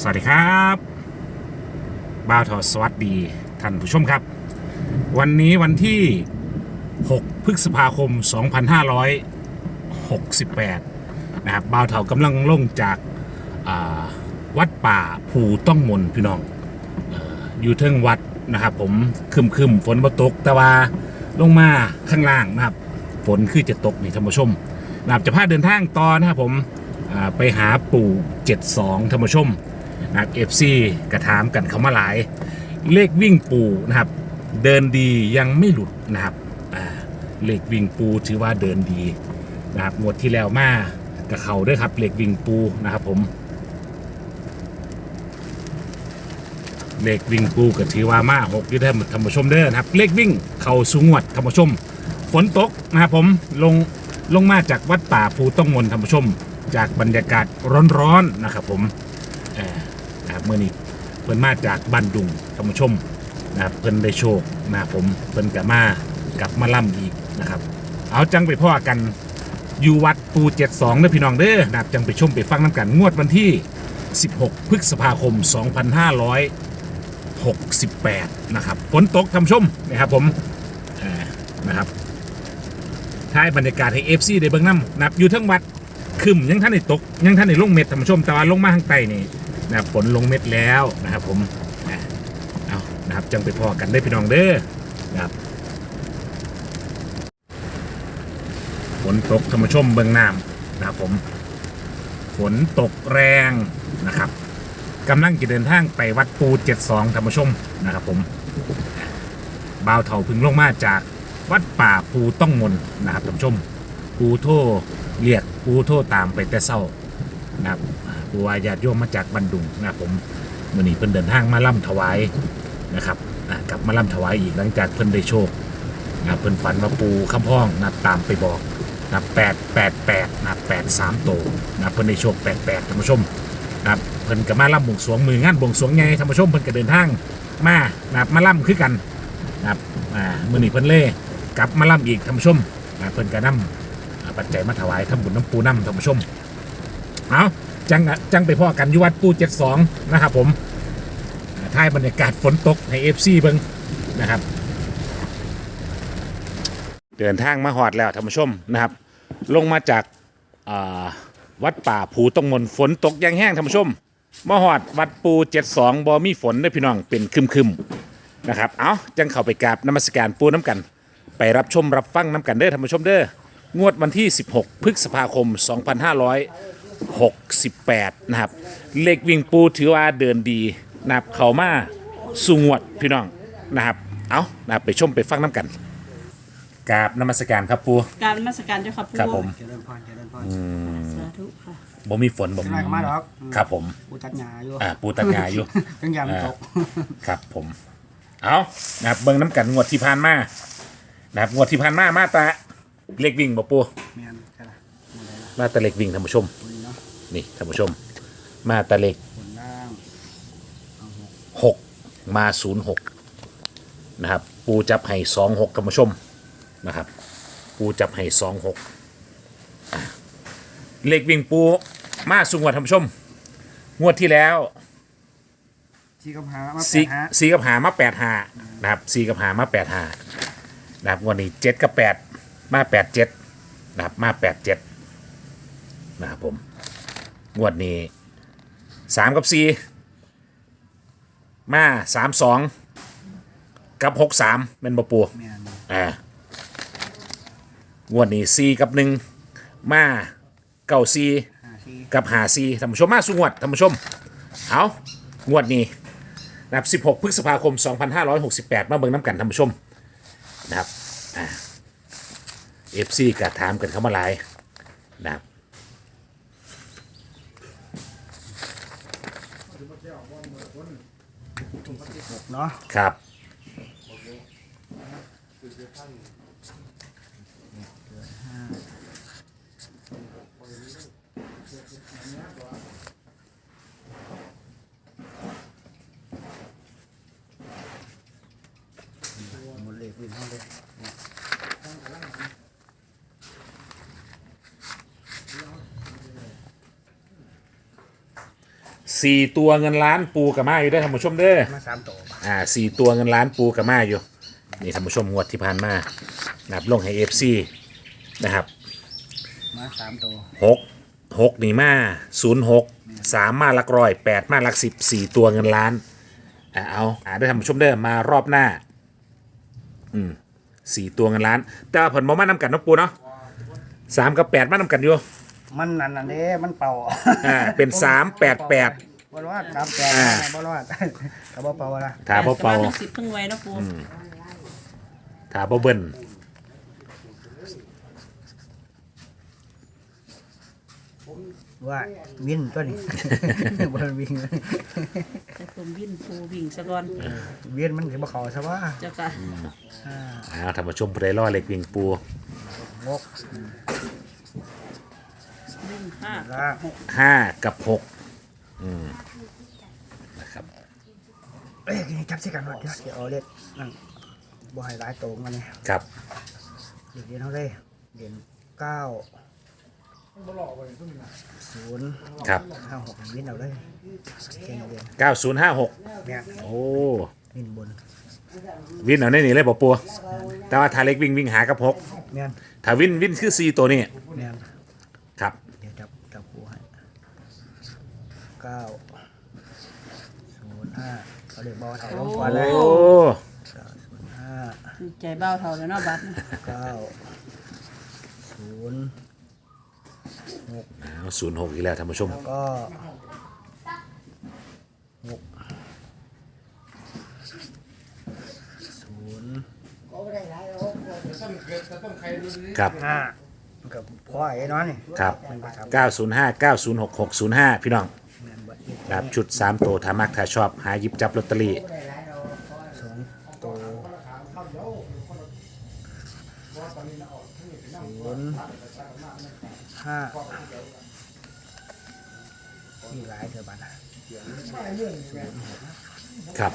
สวัสดีครับบ่าวทอสวัสดีท่านผู้ชมครับ วันนี้วันที่ 6 พฤษภาคม 2568 นะครับบ่าวเถากำลังลงจากาวัดป่าภูต้องมนพี่น้องออยู่เทิงวัดนะครับ ผมคึมคึมฝนมาตก แต่ว่าลงมาข้างล่างนะครับ ฝนคือจะตกนี่ท่านผู้ชมนะครับจะพาเดินทางต่อนะครับผมไปหาปู่ 72ท่านผู้ชม นะครับเอฟซีกระถามกันเขามาหลาย เลขวิ่งปูนะครับ เดินดียังไม่หลุดนะครับเลขวิ่งปูถือว่าเดินดีนะครับงวดที่แล้วมากับเขาด้วยครับเลขวิ่งปูนะครับผมเลขวิ่งปูก็ถือว่ามาหกอยุทธธรรมชมเด้อนะครับ เลขวิ่งเข่าสูงวดธรรมชม ฝนตกนะครับผมลงลงมาจากวัดป่าภูต้องมนธรรมชม จากบรรยากาศร้อนๆนะครับผม เมื่อนี้เพิ่นมาจากบ้านดุงธรรมชมนะครับเพิ่นได้โชคนะครับผมเพิ่นกับมากลับมาล่ำอีกนะครับ เอาจังไปพ่อกันอยู่วัดปู72เด้อพี่น้องเด้อนะครับจังไปชมไปฟังน้ำกันงวดวันที่ 16 พฤษภาคม 2568 นะครับฝนตกทำชมนะครับผมอ่อนะครับท้ายบรรยากาศให้ FC ได้เบิ่งน้ำนับอยู่ทั้งวัดคึมยังท่านได้ตก ยังท่านได้ลงเม็ดทำชมแต่ว่าลงมาข้างใต้นี่ นะครับฝนลงเม็ดแล้วนะครับ ผมอะเอานะครับจังไปพอกันได้พี่น้องเด้อนะครับฝนตกธรรมชมเบิ่งน้ำนะครับผม ฝนตกแรงนะครับกำลังจะเดินทางไปวัดปู72ธรรมชมนะครับ ผมบ่าวเถาพึงลงมาจากวัดป่าภูต้องมนนะครับท่านผู้ชมปูโทเรียกปูโทตามไปแต่เศร้านะครับ ปูอาญาติโยมมาจากบันดุงนะครับผมมื่อนี้เพิ่นเดินทางมาล่ำถวายนะครับอ่ากลับมาล่ำถวายอีกหลังจากเพิ่นได้โชคนะครับเพิ่นฝันว่าปูคำพ้องนะครับตามไปบอกนะครับแปดแปดแปดนะครับแปดสามโตนะครับเพิ่นได้โชคแปดแปดท่านผู้ชมนะครับเพิ่นก็มาล่ำบวงสรวงมืองานบวงสรวงไงท่านผู้ชมเพิ่นก็เดินทางมานะครับมาล่ำคือกันนะครับอ่ามื่อนี้เพิ่นเล่กลับมาล่ำอีกท่านผู้ชมนะครับเพิ่นก็นำอ่าปัจจัยมาถวายทำบุญน้ำปูน้ำท่านผู้ชมเอา จังอะจังไปพ่อกันอยุวัดปูเจ็ดสองนะครับผมอ่าท้ายบรรยากาศฝนตกในเอฟซีเบิงนะครับ เดินทางมาหอดแล้วท่านผู้ชมนะครับ ลงมาจากาวัดป่าภูตงมนฝนตกยังแห้งท่านผู้ชมมาหอดวัดปูเจ็ดสองบอมีฝนได้พี่น้องเป็นคึมคึมๆนะครับ เอาจังเข้าไปกราบนมัสการปูน้ำกัน ไปรับชมรับฟังน้ำกันเด้อท่านผู้ชมเด้องวดวันที่ 16 พฤษภาคม 2568 นะครับ เลขวิ่งปูถือว่าเดินดีนะครับเขามาสูงวดพี่น้องนะครับ เอานะครับไปชมไปฟังน้ำกันกราบนมัสการครับปูการนมาสการเจ้าค่ะปู่ครับผมเจริญพรเจริญพรสาธุค่ะบ่มีฝนบ่ไม่ก็มาหรอกครับผมปูตัดหญ้าอยู่อ่าปูตัดหญ้าอยู่ ตั้งยามตกครับผม เอานะครับเบิ่งน้ำกันงวดที่ผ่านมานะครับงวดที่ผ่านมามาตาเลขวิ่งบ่ปูแม่นใช่ละมาตาเลขวิ่งท่านผู้ชม บ นเนาะนี่ท่านผู้ชม มาตาเลขบนล่างหกมาศูนย์หกนะครับ ปูจับให้สองหกท่านผู้ชมนะครับ ปูจับให้สองหกเลขวิ่งปูมาสูงกว่าท่านผู้ชม งวดที่แล้วชี้กับหามาแปสีดหาสีกับหามาแปดหานะครับสีกับหามาแปดหานะครับงวันนี้เจ็ดกับแปดมาแปดเจ็ดนะครับมาแปดเจ็ดนะครับผม งวดนี้สามกับสี่มาสามสองกับหกสามเป็นบปูแม่นอ่างวดนี้สี่กับหนึ่งมาเก้าสี่หาชี้กับหาซีท่านผู้ชมมาสุงวดท่านผู้ชมเอางวดนี้นะครับ16พฤษภาคม2568มาเบิ่งน้ำกันท่านผู้ชมนะครับอ่าเอฟซีก็ถามกันเข้ามาหลายนะครับ หกเนาะครับ หมดเลยวิ่งเข้าเลย 4 สี่ตัวเงินล้านปูกับมาอยู่ได้อท่านผู้ชมเด้อ มาสามตัวอ่าสี่ตัวเงินล้านปูกับมาอยู่ นี่ท่านผู้ชมงวดที่ผ่านมานับลงให้เอฟซีนะครับมาสามตัวหกหกนี่มาศูนย์หกสามมาหลักร้อยแปดมาหลักสิบสี่ตัวเงินล้านอ่าเอาอ่าได้ท่านผู้ชมเด้อมารอบหน้า อืมสี่ตัวเงินล้าน แต่ว่าผลบ่มานำกันเนาะปูเนาะสามกับแปดมานำกันอยู่มันนั่นนั่นเด้มันเป่าอ่าเป็นสามแปดแปด บ่รอดสามแปดอ่าบ่รอดก็บ่เป่าละถาบ่เป่าแต่ว่ทั้งสิบทั้งไว้เนาะปูถาบ่เบิ้ลว่าวินตัวนี้บ่วิ่งแต่ผมวิ่นปูวิ่งซะก่อนเวียนมันสิบ่เข้าซะว่าเจ้าค่ะอ่าอ้าวท่านผู้ชมผู้ใดรอเล็กวิ่งปูงกวิ่งห้าละห้ากับหก อืมนะครับเอ้ยนี่จับสิกันว่าเดี๋ยวสิเอาเล็กนั่นบ่ให้หลายโตมาเนี่ยครับเดี๋ยวเรียนเท่าเลยเรียนเก้าศูนย์ครับห้าหกวินเอาเลยเก่งเรียนเก้าศูนย์ห้าหกเนี่ยโอ้วินบนวินเอาในนี่เลยบ่ปูแต่ว่าถ้าเล็กวิ่งวิ่งหากับหกเนี่ยถ้าวินวินคือสี่ตัวนี้เนี่ยครับเดี๋ยวจับจับกูให้ เก้าศูนย์ห้าเขาเรียกบอลถ่าลงก่อนเลยโอ้เก้าศูนย์ห้าคือใจเบ้าเท่าแล้วเนาะบัตรเก้าศูนย์ศูนย์หกอีกแล้วท่านผู้ชมก็หกศูนย์ครับ ห้ากับพ่อไอ้น้อยนี่ครับ มันก็ทำเก้าศูนย์ห้าเก้าศูนย์หกหกศูนย์ห้าพี่น้อง นเบิดอีกครับชุดสามตัวถ้ามักถ้าชอบ หาหยิบจับลอตเตอรี่สองตัวศูนย์ห้ามีหลายเถอะบัดน่ะครับ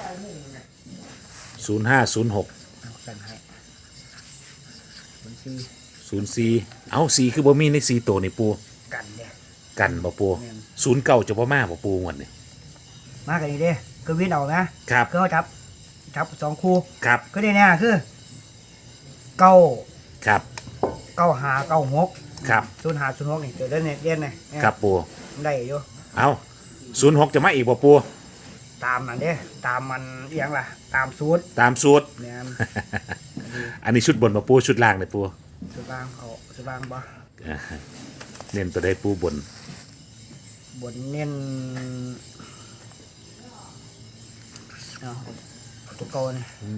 ศูนย์ห้าศูนย์หกเอากันให้ศูนย์สี่ศูนย์สี่เอาสี่คือบ่มีในสี่ตัวนี่ปูกันเนี่ย กันบ่ปูแม่น ศูนย์เก้าจะบ่มาบ่ปูงวดนี่มากันอีกเด้คือวินเอานะครับคือเขาจับจับสองคู่ครับก็ได้เนี่ยคือเก้าครับเก้าหาเก้าหกครับศูนย์หาศูนย์หกนี่เดี๋ยวเล่นเนี่ยเล่นเนี่ยเนี่ยครับปูได้อยู่เอาศูนย์หกจะมาอีกบ่ปูตามมันเด้ตามมันเอียงล่ะ ตามสูตรตามสูตร เนี่ยอันนี้ชุดบนบ่ปูชุดล่างเลยปูสุบางเอาสุบางบ่อ่า เน้นตัวใดปูบน บนเน้นเอาตัวเก่านี่อื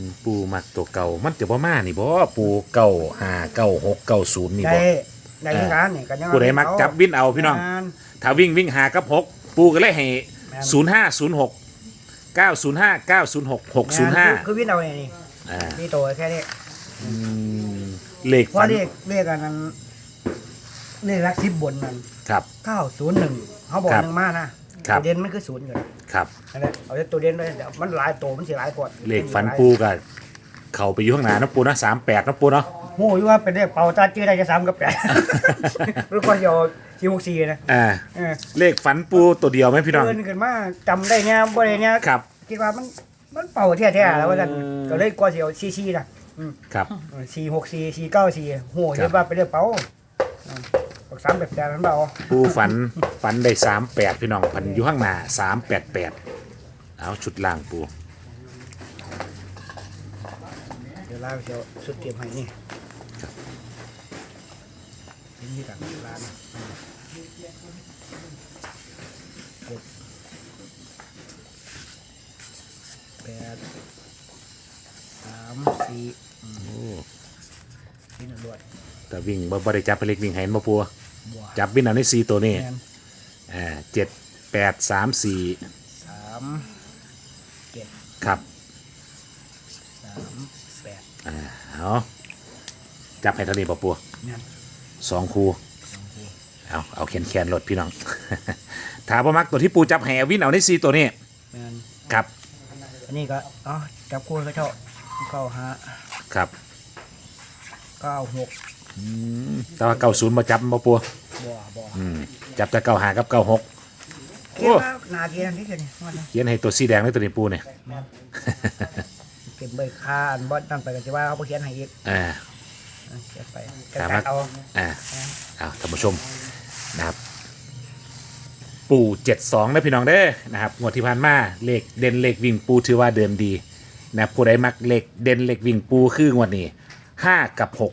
มปูมักตัวเก่ามันจะบ่มานี่บ่ปูเก่าห้าเก้าหกเก้าศูนย์นี่ได้บ่ได้ยังกันนี่กันยังผู้ใดมักจับวินเอาพี่น้องงานถ้าวิ่งวิ่งหากับหกปูก็เลยให้แม่นศูนย์ห้าศูนย์หกเก้าศูนย์ห้าเก้าศูนย์หกหกศูนย์ห้าคือวินเอาเนี่ยนี่อ่านี่ตัวแค่นี้อืมเลขเพฝัราะนเลขเลขอันนั้น เลขรักสิบบนนั่นครับ เก้าศูนย์หนึ่งเขาบอกครับหนึ่งมานะครับ ตัวเด่นมันคือศูนย์อยู่ครับนั่นแหละเอาแต่ตัวเด่นเลยเดี๋ยวมันหลายตัวมันสิหลายกว่าเลขฝันปูกับเข่าไปอยู่ข้างหน้านะปูนะสามแปดนะปูเนาะโหอยู่ว่าเป็นเลขเป่าตาจื้อได้จะสามกับแปด หรือคนเดียวซีหกซีนะอ่าเออเลขฝันปูตัวเดียวไหมพี่น้องเกินขึ้นมาจำได้เนี่ยบ่ได้เนี่ย ครับ คิดว่ามันมันเป่าแท้ๆแล้วว่าซั่นอืม ก็เลยกว่าสิเอาซีซีน่ะครับ สี่หกสี่สี่เก้าสี่โหเห็นว่าเป็นเลขเป่า อืมออกสามแบบแปดมันเปล่าปูฝันฝันได้สามแปดพี่น้องพันอยู่ข้างหน้าสามแปดแปดเอาชุดล่างปูเดี๋ยวลาไปเชียวสุดเตรียมให้นี่นี่กันร้านเจ็ดแปดสามสี่โอ้นี่ตำรวจแต่วิ่งบ่บ่ได้จับไปเลขวิ่งให้เห็นบ่ปูบัว จับวินเอาในสี่ตัวนี้แมนอ่าเจ็ดแปดสามสี่สามเจ็ดครับสามแปดอ่าเอาจับให้เท่านี้ป่ะปูแมนสองคูสองคู่เอาเอาแขนแขนรถพี่น้อง ถามว่ามักตัวที่ปูจับแหวินเอาในสี่ตัวนี้แมนครับอันนี้ก็อ๋อจับคู่ก็เท่าเก้าห้าครับเก้าหกอืมแต่ว่าเก้าศูนย์มาจับมาปูบัว บัวอืมจับแต่เก้าหากับเก้าหกเขียนว่านาเขียนที่เขียนนี่ว่านะเขียนให้ตัวสีแดงเลยตัวนี้ปูเนี่ยเก็บใบคาอันบอสตั้งไปก็จะว่าเขาบ่เขียนให้อีกอ่าอะเขียนไปครัแต่บเอาอ่าเอาท่านผู้ชมนะครับ ปู่เจ็ดสองนะพี่น้องเด้อนะครับงวดที่ผ่านมาเลขเด่นเลขวิ่งปูถือว่าเดินดีนะครับผู้ใดมักเลขเด่นเลขวิ่งปูคืองวดนี้ห้ากับหก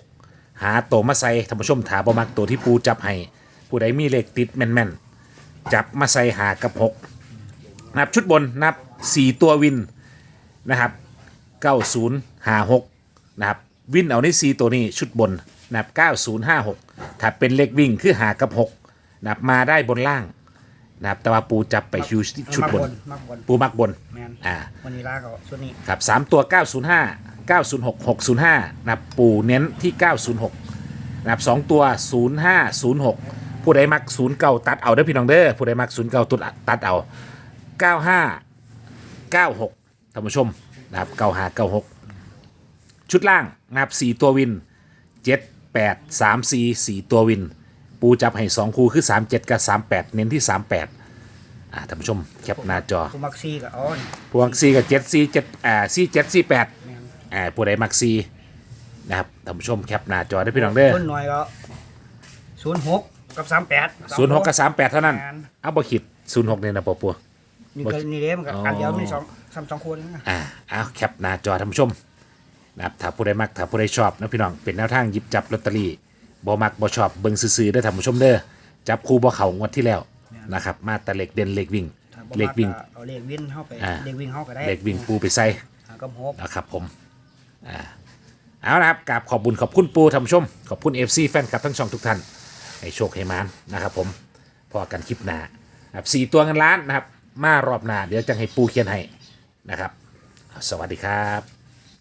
หาตัวมาใส่ท่านผู้ชมถาบ่มักตัวที่ปูจับให้ ผู้ใดมีเลขติดแม่นๆ จับมาใส่หากับหกนับชุดบนนับสี่ตัววินนะครับเก้าศูนย์หาหกนะครับวินเอาในสี่ตัวนี้ชุดบนนับเก้าศูนย์ห้าหกถ้าเป็นเลขวิ่งคือหากับหกนับมาได้บนล่างนะครับแต่ว่าปูจับไปคิวชุดบน มักบนปูมักบนแมนอ่าวันนี้ลาก็ชุดนี้ครับสามตัว 905 906 605นะครับปูเน้นที่ 906นะครับสองตัว 0506 ผู้ใดมัก0เก่าตัดเอาเด้อพี่น้องเด้อผู้ใดมัก0เก่าตุดตัดเอา95 96ท่านผู้ชมนะครับ95 96ชุดล่างนะครับ4ตัววิน7 8 3 4 4ตัววิน ปูจับให้2คู่คือ37กับ38เน้นที่38อ่าท่านผู้ชมแคปหน้าจอกูมักซีกับอ๋อนี่พวงซีกับเจ็ดซีเจ็ดอ่าซีเจ็ดซีแปดแมนอ่าผู้ใดมักซีนะครับท่านผู้ชมแคปหน้าจอได้พี่น้องเด้อ คนหน่อยก็ศูนย์หก กับสามแปดศูนย์หกกับสามแปดเท่านั้นแมนเอาบ่ขิดศูนย์หกเนี่ยนะปอปัว นี่ก็นี่เด้มันก็อ๋ออัอันเดียวมีสองสามสองคนนะอ่าเอาแคปหน้าจอท่านผู้ชมนะครับถ้าผู้ใดมักถ้าผู้ใดชอบนะพี่น้องเป็นแนวทางหยิบจับลอตเตอรี่บ่มักบ่ชอบเบิ่งซื่อๆเด้อท่านผู้ชมเด้อจับคู่บ่เข้างวดที่แล้วนะครับ มาแต่เหล็กเด่นเหล็กวิ่งถ้าบ่เหล็กมัวิ่ง เอาเลขวิ่งเข้าไปอ่า เลขวิ่งเข้าก็ได้เหล็กวิ่งปูไปใส่หากับหก นะครับผม อ่า เอาละครับกราบขอบบุญขอบคุณปูท่านผู้ชม ขอบคุณ FC แฟนคลับทั้งช่องทุกท่าน ให้โชคให้มานนะครับผมพอกันคลิปหน้าครับสี่ตัวเงินล้านนะครับ มารอบหน้าเดี๋ยวจะให้ปูเขียนให้นะครับ สวัสดีครับ